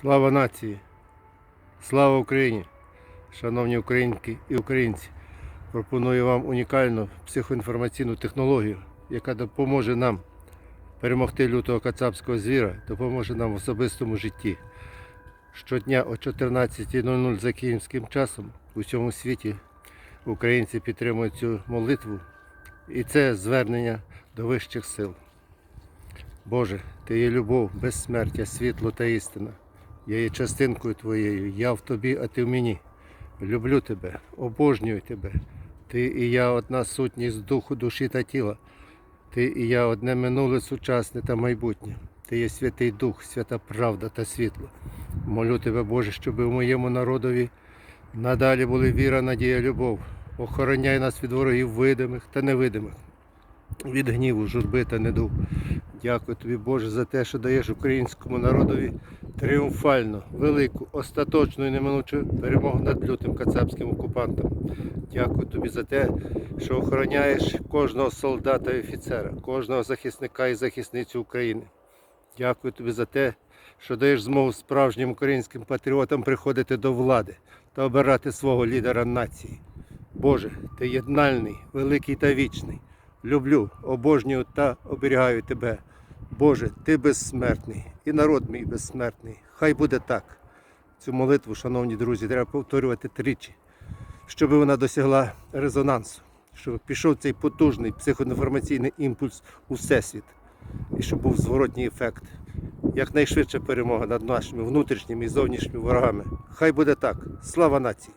Слава нації! Слава Україні! Шановні українки і українці! Пропоную вам унікальну психоінформаційну технологію, яка допоможе нам перемогти лютого кацапського звіра, допоможе нам в особистому житті. Щодня о 14.00 за київським часом у всьому світі українці підтримують цю молитву і це звернення до вищих сил. Боже, Ти є любов, безсмертя, світло та істина. Я є частинкою Твоєю, я в Тобі, а Ти в мені. Люблю Тебе, обожнюю Тебе. Ти і я одна сутність духу, душі та тіла. Ти і я одне минуле, сучасне та майбутнє. Ти є святий Дух, свята правда та світло. Молю Тебе, Боже, щоб у моєму народові надалі були віра, надія, любов. Охороняй нас від ворогів видимих та невидимих, від гніву, журби та недуг. Дякую тобі, Боже, за те, що даєш українському народові тріумфальну, велику, остаточну і неминучу перемогу над лютим кацапським окупантом. Дякую тобі за те, що охороняєш кожного солдата і офіцера, кожного захисника і захисницю України. Дякую тобі за те, що даєш змогу справжнім українським патріотам приходити до влади та обирати свого лідера нації. Боже, ти єднальний, великий та вічний. Люблю, обожнюю та оберігаю тебе. Боже, ти безсмертний і народ мій безсмертний. Хай буде так. Цю молитву, шановні друзі, треба повторювати тричі, щоб вона досягла резонансу, щоб пішов цей потужний психоінформаційний імпульс у всесвіт і щоб був зворотній ефект. Якнайшвидша перемога над нашими внутрішніми і зовнішніми ворогами. Хай буде так. Слава нації!